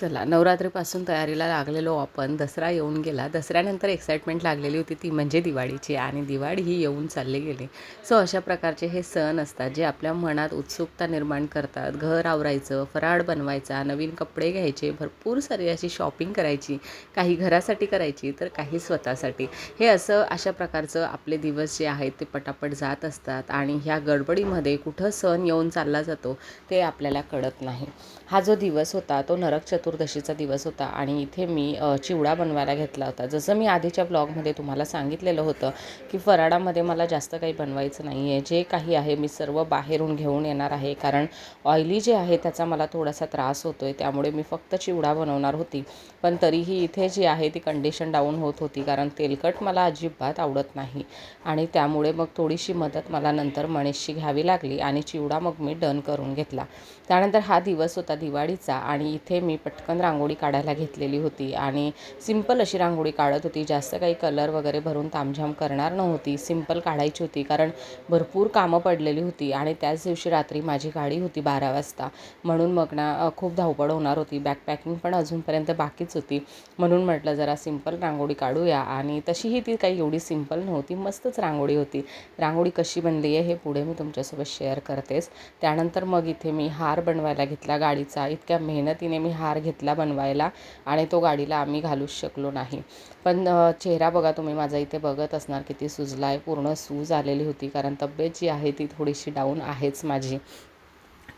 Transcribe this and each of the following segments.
चला नवरात्रीपासून तयारीला लागलेलो आपण. दसरा येऊन गेला. दसऱ्यानंतर एक्साइटमेंट लागलेली होती ती म्हणजे दिवाळीची आणि दिवाळी ही येऊन चालली गेली. सो अशा प्रकारचे हे सण असतात जे आपल्या मनात उत्सुकता निर्माण करतात. घर आवरायचं फराळ बनवायचा नवीन कपडे घ्यायचे भरपूर सारी अशी शॉपिंग करायची काही घरासाठी करायची तर काही स्वतःसाठी. हे असं अशा प्रकारचं आपले दिवस जे आहेत ते पटापट जात असतात आणि ह्या गडबडीमध्ये कुठं सण येऊन चालला जातो ते आपल्याला कळत नाही. हा जो दिवस होता तो नरक चतुर्दशीचा दिवस होता आणि इथे मी चिवडा बनवायला घेतला होता. जसं मी आधीच्या ब्लॉगमध्ये तुम्हाला सांगितलेलं होतं की फराळामध्ये मला जास्त काही बनवायचं नाही आहे जे काही आहे मी सर्व बाहेरून घेऊन येणार आहे कारण ऑइली जे आहे त्याचा मला थोडासा त्रास होतो आहे त्यामुळे मी फक्त चिवडा बनवणार होती. पण तरीही इथे जी आहे ती कंडिशन डाऊन होत होती कारण तेलकट मला अजिबात आवडत नाही आणि त्यामुळे मग थोडीशी मदत मला नंतर मणेशची घ्यावी लागली आणि चिवडा मग मी डन करून घेतला. त्यानंतर हा दिवस होता दिवाळीचा आणि इथे मी पटकन रांगोळी काढायला घेतलेली होती आणि सिंपल अशी रांगोळी काढत होती. जास्त काही कलर वगैरे भरून तामझाम करणार नव्हती. सिंपल काढायची होती कारण भरपूर कामं पडलेली होती आणि त्याच दिवशी रात्री माझी गाडी होती बारा वाजता. म्हणून मग ना खूप धावपळ होणार होती. बॅकपॅकिंग पण अजूनपर्यंत बाकीच होती. म्हणून म्हटलं जरा सिंपल रांगोळी काढूया आणि तशीही ती काही एवढी सिंपल नव्हती. मस्तच रांगोळी होती. रांगोळी कशी बनली आहे हे पुढे मी तुमच्यासोबत शेअर करतेच. त्यानंतर मग इथे मी हार बनवायला घेतला. गाडीचा इतक्या मेहनतीने मी हार घेतला बनवायला आणि तो गाडीला आम्ही घालूच शकलो नाही. पण चेहरा बघा तुम्ही माझा इथे बघत असणार किती सुजला आहे पूर्ण सूज आलेली होती कारण तब्येत जी आहे ती थोडीशी डाऊन आहेच माझी.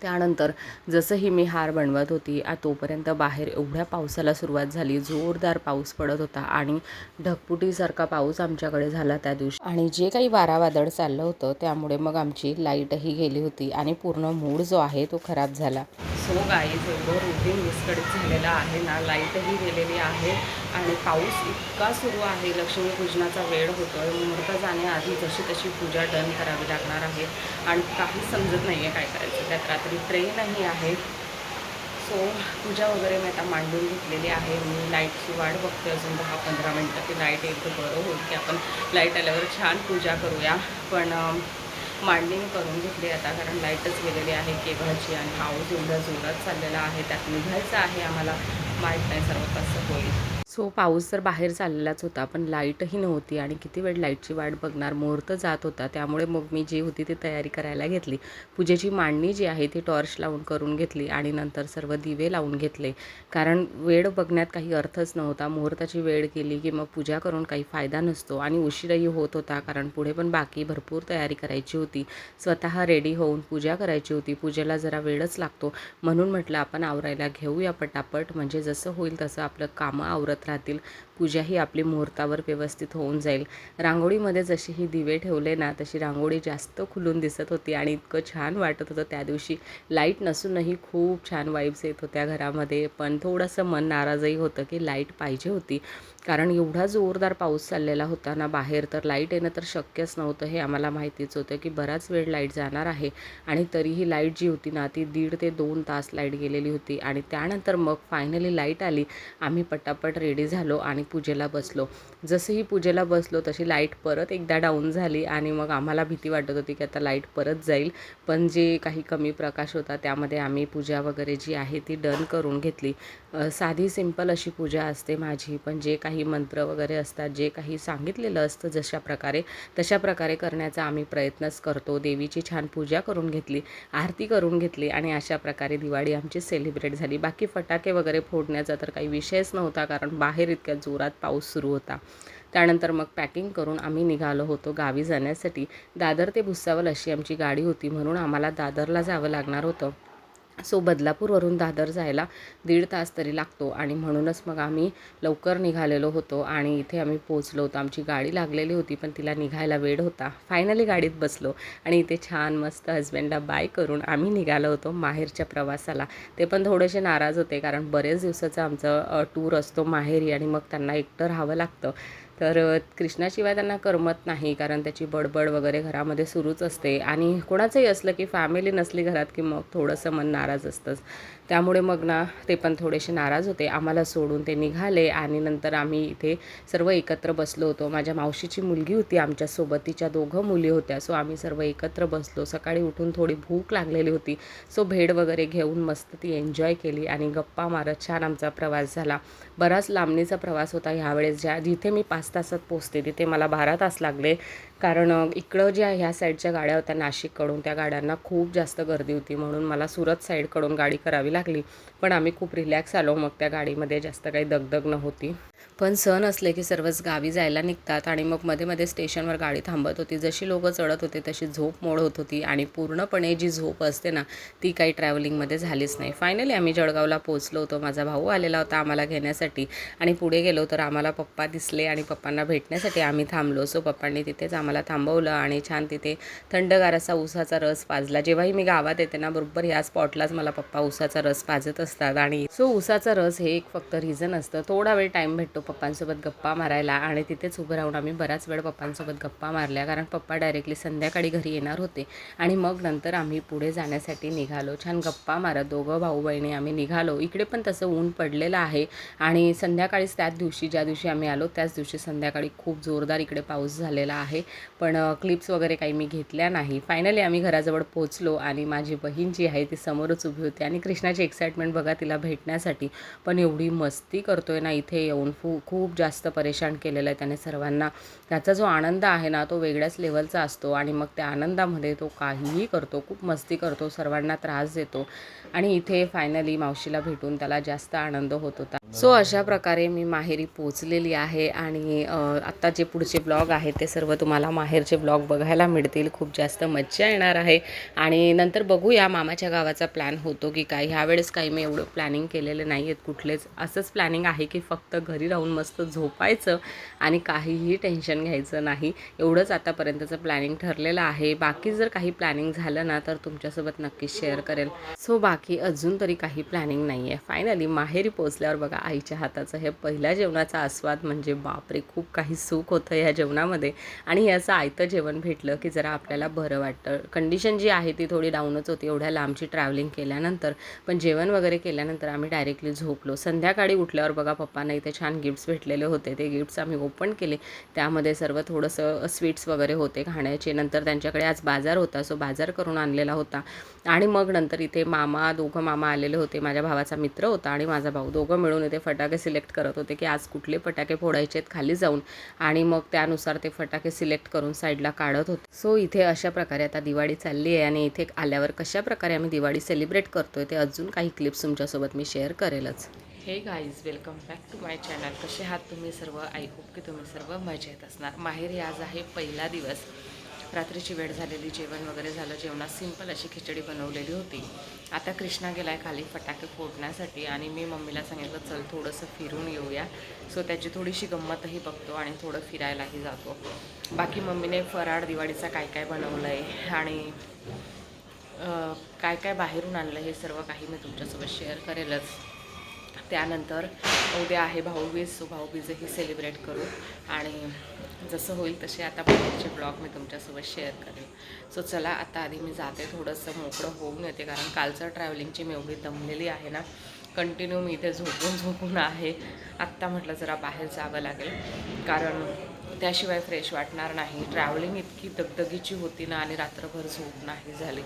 त्यानंतर जसंही मी हार बनवत होती तोपर्यंत बाहेर एवढ्या पावसाला सुरुवात झाली. जोरदार पाऊस पडत होता आणि ढगपुटीसारखा पाऊस आमच्याकडे झाला त्या दिवशी. आणि जे काही वारा वादळ चाललं होतं त्यामुळे मग आमची लाईटही गेली होती आणि पूर्ण मूड जो आहे तो खराब झाला. सो गाईज एवढं रुटीन विस्कळीत झालेलं आहे ना लाईटही गेलेली आहे. आणि पाऊस इतका सुरू आहे लक्ष्मीपूजनाचा वेळ होतो आहे मुहूर्त जाण्याआधी जशी तशी पूजा डन करावी लागणार आहे. आणि काहीच समजत नाही आहे काय करायचं. त्यात रात्री ट्रेनही आहे. सो पूजा वगैरे मी आता मांडून घेतलेली आहे. मी लाईटची वाट बघते अजून दहा पंधरा मिनटं ती लाइट येईल तर बरं होईल की आपण लाइट आल्यावर छान पूजा करूया. पण मांडणी मी करून घेतली आता कारण लाईटच गेलेली आहे केबळाची आणि पाऊस एवढा जोरात चाललेला आहे. त्यात निघायचं आहे आम्हाला. माहीत नाही सर्व कसं होईल. सो पाऊस तर बाहेर चाललेलाच होता पण लाईटही नव्हती आणि किती वेळ लाईटची वाट बघणार मुहूर्त जात होता त्यामुळे मग मी जी होती ती तयारी करायला घेतली. पूजेची मांडणी जी आहे ती टॉर्च लावून करून घेतली आणि नंतर सर्व दिवे लावून घेतले. कारण वेळ बघण्यात काही अर्थच नव्हता मुहूर्ताची वेळ गेली की मग पूजा करून काही फायदा नसतो आणि उशीरही होत होता कारण पुढे पण बाकी भरपूर तयारी करायची होती. स्वतः रेडी होऊन पूजा करायची होती पूजेला जरा वेळच लागतो. म्हणून म्हटलं आपण आवरायला घेऊया पटापट म्हणजे जसं होईल तसं आपलं कामं आवरत राहतील. पूजा ही आपली मुहूर्तावर व्यवस्थित होऊन जाईल. रांगोळीमध्ये जशी ही दिवे ठेवले ना तशी रांगोळी जास्त खुलून दिसत होती आणि इतकं छान वाटत होतं त्या दिवशी. लाइट नसूनही खूप छान वाईब्स येत होत्या घरामध्ये पण थोडंसं मन नाराजही होतं की लाइट पाहिजे होती. कारण एवढा जोरदार पाऊस चाललेला होता ना बाहेर तर लाइट येणं तर शक्यच नव्हतं हे आम्हाला माहितीच होतं की बराच वेळ लाइट जाणार आहे. आणि तरीही लाइट जी होती ना ती दीड ते दोन तास लाइट गेलेली होती. आणि त्यानंतर मग फायनली लाइट आली. आम्ही पटापट रेडी झालो आणि पूजेला बसलो. जसंही पूजेला बसलो तशी लाइट परत एकदा डाऊन झाली आणि मग आम्हाला भीती वाटत होती की आता लाइट परत जाईल. पण जे काही कमी प्रकाश होता त्यामध्ये आम्ही पूजा वगैरे जी आहे ती डन करून घेतली. साधी सिंपल अशी पूजा असते माझी पण जे काही मंत्र वगैरे असतात जे काही सांगितलेलं असतं जशा प्रकारे तशा प्रकारे करण्याचा आम्ही प्रयत्नच करतो. देवीची छान पूजा करून घेतली आरती करून घेतली आणि अशा प्रकारे दिवाळी आमची सेलिब्रेट झाली. बाकी फटाके वगैरे फोडण्याचा तर काही विषयच नव्हता कारण बाहेर इतक्या जोरात पाऊस सुरू होता. त्यानंतर मग पॅकिंग करून आम्ही निघालो होतो गावी जाण्यासाठी. दादर ते भुसावल अशी आमची गाडी होती म्हणून आम्हाला दादरला जावं लागणार होतं. सो बदलापूरवरून दादर जायला दीड तास तरी लागतो. आणि म्हणूनच मग आम्ही लवकर निघालेलो होतो आणि इथे आम्ही पोचलो होतो. आमची गाडी लागलेली होती पण तिला निघायला वेळ होता. फायनली गाडीत बसलो आणि इथे छान मस्त हजबंडला बाय करून आम्ही निघालो होतो माहेरच्या प्रवासाला. ते पण थोडेसे नाराज होते कारण बरेच दिवसाचं आमचं टूर असतो माहेरी आणि मग त्यांना एकटं राहावं लागतं. तर कृष्णाशिवाय त्यांना करमत नाही कारण त्याची बडबड वगैरे घरामध्ये सुरूच असते. आणि कोणाचंही असलं की फॅमिली नसली घरात की मग थोडंसं मन नाराज असतंच. त्यामुळे मग ना ते पण थोडेसे नाराज होते. आम्हाला सोडून ते निघाले आणि नंतर आम्ही इथे सर्व एकत्र बसलो होतो. माझ्या मावशीची मुलगी होती आमच्यासोबत तिच्या दोघं मुली होत्या. सो आम्ही सर्व एकत्र बसलो. सकाळी उठून थोडी भूक लागलेली होती. सो भेड वगैरे घेऊन मस्त ती एन्जॉय केली आणि गप्पा मारत छान आमचा प्रवास झाला. बराच लांबणीचा प्रवास होता ह्यावेळेस. ज्या जिथे मी पाच तासात पोचते तिथे मला बारा तास लागले. कारण इकडं ज्या ह्या साईडच्या गाड्या होत्या नाशिककडून त्या गाड्यांना खूप जास्त गर्दी होती म्हणून मला सुरत साईडकडून गाडी करावी लागली. पण आम्ही खूप रिलॅक्स आलो मग त्या गाडीमध्ये जास्त काही दगदग नव्हती. पण सण असले की सर्वच गावी जायला निघतात आणि मग मध्ये मध्ये स्टेशनवर गाडी थांबत होती. जशी लोकं चढत होते तशी झोप मोड होत होती आणि पूर्णपणे जी झोप असते ना ती काही ट्रॅव्हलिंगमध्ये झालीच नाही. फायनली आम्ही जळगावला पोहोचलो होतो. माझा भाऊ आलेला होता आम्हाला घेण्यासाठी आणि पुढे गेलो तर आम्हाला पप्पा दिसले आणि पप्पांना भेटण्यासाठी आम्ही थांबलो. सो पप्पांनी तिथेच आम्हाला थांबवलं आणि छान तिथे थंडगार असा उसाचा रस पाजला. जेव्हाही मी गावात येते ना बरोबर ह्या स्पॉटलाच मला पप्पा उसाचा रस पाजत असतात आणि सो उसाचा रस हे एक फक्त रिझन असतं. थोडा वेळ टाईम भेटतो पप्पांसोबत गप्पा मारायला आणि तिथेच उभं राहून आम्ही बराच वेळ पप्पांसोबत गप्पा मारल्या. कारण पप्पा डायरेक्टली संध्याकाळी घरी येणार होते. आणि मग नंतर आम्ही पुढे जाण्यासाठी निघालो. छान गप्पा मारत दोघं भाऊ बहिणी आम्ही निघालो. इकडे पण तसं ऊन पडलेलं आहे. आणि संध्याकाळीच त्याच दिवशी ज्या दिवशी आम्ही आलो त्याच दिवशी संध्याकाळी खूप जोरदार इकडे पाऊस झालेला आहे. पण क्लिप्स वगैरे काही मी घेतल्या नाही. फायनली आम्ही घराजवळ पोचलो आणि माझी बहीण जी आहे ती समोरच उभी होती. आणि कृष्णाची एक्साइटमेंट बघा तिला भेटण्यासाठी. पण एवढी मस्ती करतोय ना इथे येऊन फू खूप जास्त परेशान केलेलं आहे त्याने सर्वांना. त्याचा जो आनंद आहे ना तो वेगळ्याच लेवलचा असतो आणि मग त्या आनंदामध्ये तो काहीही करतो खूप मस्ती करतो सर्वांना त्रास देतो आणि इथे फायनली मावशीला भेटून त्याला जास्त आनंद होत होता. सो अशा प्रकारे मी माहेरी पोचलेली आहे आणि आत्ता जे पुढचे ब्लॉग आहेत ते सर्व तुम्हाला माहेरचे ब्लॉग बघायला मिळतील. खूप जास्त मज्जा येणार आहे. आणि नंतर बघूया मामाच्या गावाचा प्लॅन होतो की काय. ह्यावेळेस काही मी एवढं प्लॅनिंग केलेलं नाही आहेत कुठलेच. असंच प्लॅनिंग आहे की फक्त घरी राहून मस्त झोपायचं आणि काहीही टेन्शन घ्यायचं नाही. एवढंच आतापर्यंतचं प्लॅनिंग ठरलेलं आहे. बाकी जर काही प्लॅनिंग झालं ना तर तुमच्यासोबत नक्कीच शेअर करेल. सो बाकी अजून तरी काही प्लॅनिंग नाही आहे फायनली माहेरी पोचल्यावर बघा आईच्या हाताचं हे पहिल्या जेवणाचा आस्वाद म्हणजे बापरे खूप काही सुख होतं ह्या जेवणामध्ये. आणि याचं आयतं जेवण भेटलं की जरा आपल्याला बरं वाटतं. कंडिशन जी आहे ती थोडी डाऊनच होती एवढ्या लांबची ट्रॅव्हलिंग केल्यानंतर. पण जेवण वगैरे केल्यानंतर आम्ही डायरेक्टली झोपलो. संध्याकाळी उठल्यावर बघा पप्पांना इथे छान गिफ्ट्स भेटलेले होते. ते गिफ्ट्स आम्ही ओपन केले. त्यामध्ये सर्व थोडंसं स्वीट्स वगैरे होते खाण्याचे. नंतर त्यांच्याकडे आज बाजार होता. सो बाजार करून आणलेला होता. आणि मग नंतर इथे मामा दोघं मामा आलेले होते. माझ्या भावाचा मित्र होता आणि माझा भाऊ. दोघं मिळून ते फटाके सिलेक्ट करत होते की आज कुठले फटाके फोडायचे आहेत खाली जाऊन. आणि मग त्यानुसार ते फटाके सिलेक्ट करून साईडला काढत होते. सो इथे अशा प्रकारे आता दिवाळी चालली आहे आणि इथे आल्यावर कशा प्रकारे आम्ही दिवाळी सेलिब्रेट करतोय ते अजून काही क्लिप्स तुमच्यासोबत मी share करेलच. Hey guys welcome back to my channel कसे आहात तुम्ही सर्व? ऐकू होप की तुम्ही सर्व मजेत असणार. माहेरी आज आहे पहिला दिवस. रात्रीची वेळ झालेली जेवण वगैरे झालं जेवणात सिंपल अशी खिचडी बनवलेली होती. आता कृष्णा गेलाय खाली फटाके फोडण्यासाठी आणि मी मम्मीला सांगितलं चल थोडंसं फिरून येऊया. सो त्याची थोडीशी गंमतही बघतो आणि थोडं फिरायलाही जातो. बाकी मम्मीने फराळ दिवाळीचा काय काय बनवलं आहे आणि काय काय बाहेरून आणलं हे सर्व काही मी तुमच्यासोबत शेअर करेलच. त्यानंतर उद्या आहे भाऊबीज सो भाऊबीजही सेलिब्रेट करू. आणि जसं होईल तसे आता बाहेरचे ब्लॉग मी तुमच्यासोबत शेअर करेन. सो चला आता आधी मी जाते थोडंसं मोकळं होऊन येते कारण कालचं ट्रॅव्हलिंगची मी एवढी दमलेली आहे ना. कंटिन्यू मी इथे झोपून झोपून आहे. आत्ता म्हटलं जरा बाहेर जावं लागेल. कारण त्याशिवाय फ्रेश वाटणार नाही. ट्रॅव्हलिंग इतकी दगदगीची होती ना आणि रात्रभर झोप नाही झाली.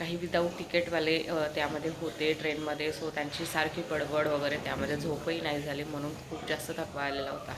काही विदाऊट तिकीटवाले त्यामध्ये होते ट्रेनमध्ये. सो त्यांची सारखी पडबड वगैरे त्यामध्ये झोपही नाही झाली म्हणून खूप जास्त थकवा आलेला होता.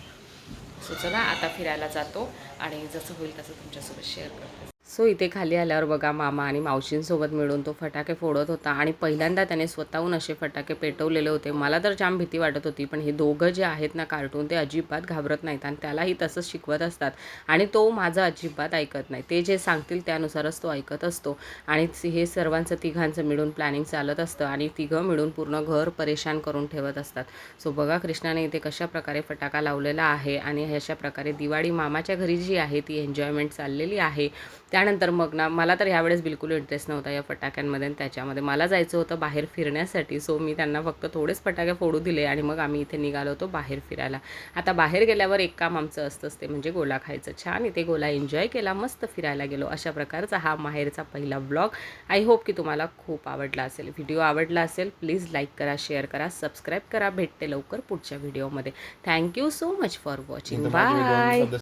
सो चला आता फिरायला जातो आणि जसं होईल तसं तुमच्यासोबत शेअर करतो. सो इथे खाली आल्यावर बघा मामा आणि मावशींसोबत मिळून तो फटाके फोडत होता आणि पहिल्यांदा त्याने स्वतःहून असे फटाके पेटवलेले होते. मला तर जाम भीती वाटत होती पण हे दोघं जे आहेत ना कार्टून ते अजिबात घाबरत नाहीत आणि त्यालाही तसंच शिकवत असतात. आणि तो माझं अजिबात ऐकत नाही. ते जे सांगतील त्यानुसारच तो ऐकत असतो. आणि हे सर्वांचं तिघांचं मिळून प्लॅनिंग चालत असतं आणि तिघं मिळून पूर्ण घर परेशान करून ठेवत असतात. सो बघा कृष्णाने इथे कशा प्रकारे फटाका लावलेला आहे आणि अशा प्रकारे दिवाळी मामाच्या घरी जी आहे ती एन्जॉयमेंट चाललेली आहे. त्यानंतर मग ना मला तर ह्यावेळेस बिलकुल इंटरेस्ट नव्हता या फटाक्यांमध्ये आणि त्याच्यामध्ये. मला जायचं होतं बाहेर फिरण्यासाठी सो मी त्यांना फक्त थोडेच फटाके फोडू दिले आणि मग आम्ही इथे निघालो होतो बाहेर फिरायला. आता बाहेर गेल्यावर एक काम आमचं असतंच ते म्हणजे गोला खायचं. छान इथे गोला एन्जॉय केला मस्त फिरायला गेलो. अशा प्रकारचा हा माहेरचा पहिला ब्लॉग आय होप की तुम्हाला खूप आवडला असेल. व्हिडिओ आवडला असेल प्लीज लाईक करा शेअर करा सबस्क्राईब करा. भेटते लवकर पुढच्या व्हिडिओमध्ये thank you so much for watching bye